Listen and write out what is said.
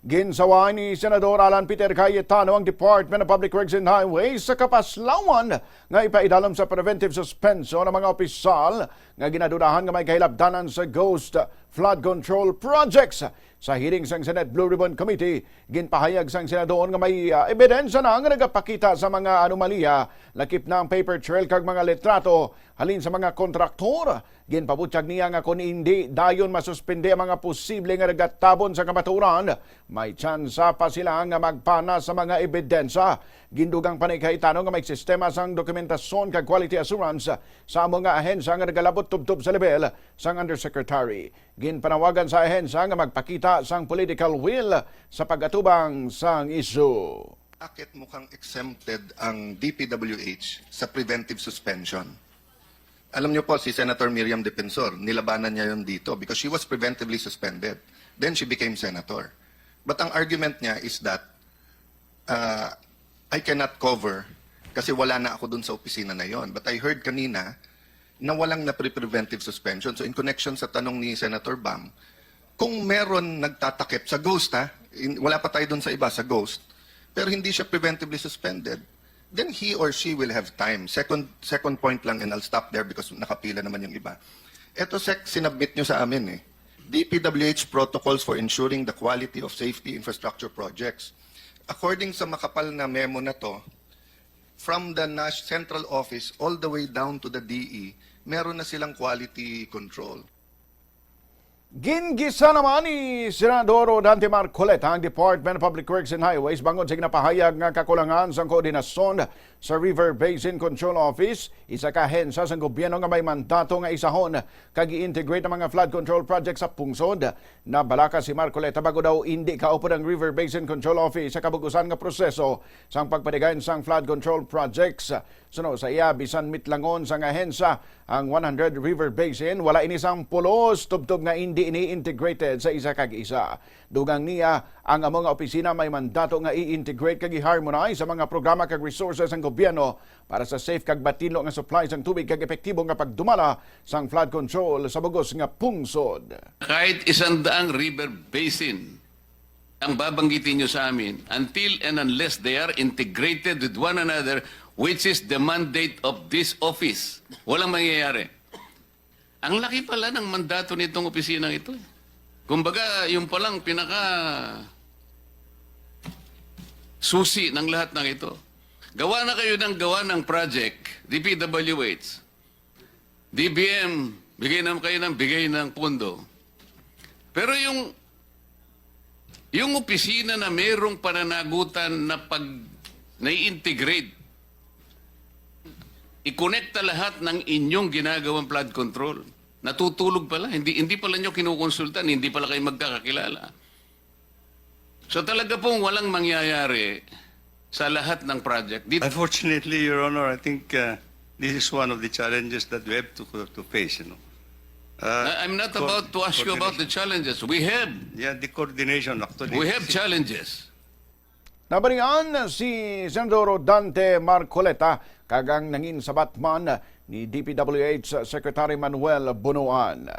Ginsaway ni Senador Alan Peter Cayetano ang Department of Public Works and Highways sa kapaslawan nga ipaidalom sa preventive suspension ng mga opisyal nga ginadudahan nga may kahilabdanan sa ghost flood control projects. Sa hearing sang Senate Blue Ribbon Committee, ginpahayag sang senador nga may uh, ebidensya na nga nagapakita sa mga anomalya lakip na ang paper trail kag mga litrato halin sa mga kontraktor. Ginpabutyag niya nga kung hindi dayon masuspende ang mga posible nga nagatabon sa kamaturan, may tsansa pa sila nga magpana sa mga ebidensya. Gindugang panay kahitano nga may sistema sang dokumentasyon kag quality assurance sa mga ahensya nga nagalabot tubtob sa level sang undersecretary. Ginpanawagan sa ahensya nga magpakita sang political will sa pagatubang sang issue. Bakit mukhang exempted ang DPWH sa preventive suspension? Alam niyo po, si Senator Miriam Defensor, nilabanan niya yun dito because she was preventively suspended. Then she became senator. But ang argument niya is that uh, I cannot cover kasi wala na ako dun sa opisina na yon. But I heard kanina na walang na preventive suspension. So in connection sa tanong ni Senator Bam, kung meron nagtatakip sa ghost ha, in- wala pa tayo dun sa iba, sa ghost, pero hindi siya preventively suspended, then he or she will have time. Second second point lang, and I'll stop there because nakapila naman yung iba. Ito, Sec, sinabmit nyo sa amin eh. DPWH protocols for ensuring the quality of safety infrastructure projects. According sa makapal na memo na to, from the Nash Central Office all the way down to the DE, meron na silang quality control. Gingisa naman ni Senador Dante Marcoleta ang Department of Public Works and Highways bangon sa ginapahayag nga kakulangan sa koordinasyon sa River Basin Control Office isa ka hensa sa gobyerno nga may mandato nga isahon. Kag i-integrate ang mga flood control projects sa pungsod. Na balaka si Marcoleta bago daw hindi kaupod ang River Basin Control Office sa kabugusan nga proseso sang pagpadigayon sang flood control projects suno sa iya bisan mitlangon sang ahensya ang 100 River Basin wala ini sang pulos tubtob nga hindi ini-integrated sa isa kag isa. Dugang niya ang among opisina may mandato nga i-integrate kag i-harmonize sa mga programa kag resources ng gobyerno para sa safe kag batilo nga supply sang tubig kag epektibo nga pagdumala sang flood control sa bugos nga pungsod. kahit isang daang river basin ang babanggitin nyo sa amin until and unless they are integrated with one another which is the mandate of this office. Walang mangyayari. Ang laki pala ng mandato nitong opisinang ito. eh. Kumbaga, yung palang pinaka susi ng lahat ng ito. Gawa na kayo ng gawa ng project, DPWH. DBM, bigay naman kayo ng bigay ng pundo. Pero yung yung opisina na mayroong pananagutan na pag nai-integrate, i-connecta lahat ng inyong ginagawang flood control. Natutulog pala. Hindi, hindi pala nyo kinukonsultan. Hindi pala kayo magkakakilala. So talaga pong walang mangyayari sa lahat ng project. Dito, Unfortunately, Your Honor, I think uh, this is one of the challenges that we have to, to face, you know. Uh, I- I'm not about to ask you about the challenges. We have. Yeah, the coordination actually. We have challenges. Nabalian si Senador Dante Marcoleta kagang nangin sa Batman ni DPWH Secretary Manuel Bunuan.